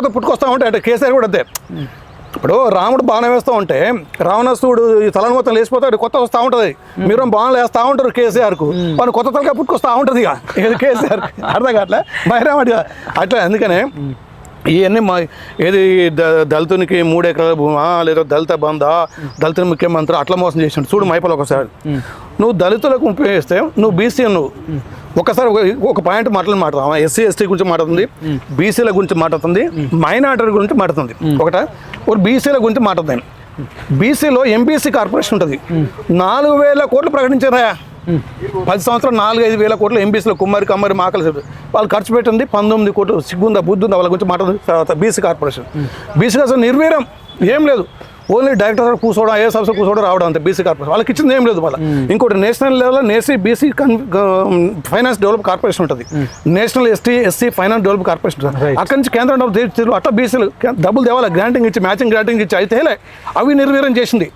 కొత్త పుట్టుకొస్తా ఉంటే అంటే కేసీఆర్ కూడా అంతే. ఇప్పుడు రాముడు బాణం వేస్తూ ఉంటే రావణాసుడు ఈ తలని మొత్తం లేచిపోతాడు కొత్త వస్తూ ఉంటుంది. మీరు బాణాలు వేస్తూ ఉంటారు కేసీఆర్కు. మన కొత్త తలకాయ పుట్టుకొస్తూ ఉంటుంది ఇక. కేసీఆర్? అర్థం కావట్లే? బహిరామడి అట్లా. అందుకనే ఇవన్నీ మా ఏది దళితునికి మూడు ఎకరాల భూమా లేదా దళిత బందా దళితుని ముఖ్యమంత్రి అట్లా మోసం చేసిండు. చూడు మైపల్ ఒకసారి. నువ్వు దళితులకు ఉపయోగిస్తే నువ్వు బీసీ నువ్వు ఒకసారి ఒక- ఒక పాయింట్ మాటలు మాట్లాడదాం. ఎస్సీ ఎస్టీ గురించి మాట్లాడుతుంది బీసీల గురించి మాట్లాడుతుంది మైనార్టీ గురించి మాట్లాడుతుంది. ఒకట? ఒక బీసీల గురించి మాట్లాడుతుంది బీసీలో ఎంబీసీ కార్పొరేషన్ ఉంటుంది. నాలుగు వేల కోట్లు ప్రకటించారా? పది సంవత్సరాలు నాలుగు ఐదు వేల కోట్లు ఎంబీసీలో కుమ్మరి కమ్మరి మాకలు వాళ్ళు ఖర్చు పెట్టింది పంతొమ్మిది కోట్లు సిగ్గుందా బుద్ధి ఉందా వాళ్ళ గురించి మాట్లాడుతుంది. తర్వాత బీసీ కార్పొరేషన్. బీసీ అసలు నిర్వీర్యం ఏం లేదు. ఓన్లీ డైరెక్టర్ కూర్చోవడం ఐఏఎస్ ఆఫీసర్ కూర్చోవడం రావడం అంతే బీసీ కార్పొరేషన్. వాళ్ళకి ఇచ్చింది ఏం లేదు వాళ్ళ ఇంకోటి నేషనల్ లెవెల్ నేసీ బీసీ ఫైనాన్స్ డెవలప్ కార్పొరేషన్ ఉంటుంది. National ST SC finance develop corporation అక్కడి నుంచి కేంద్రం అట్లా బీసీలు డబ్బులు తేవాలి గ్రాంటింగ్ ఇచ్చి మ్యాచింగ్ గ్రాంటింగ్ ఇచ్చి అయితే అవి నిర్వీర్యం చేసింది.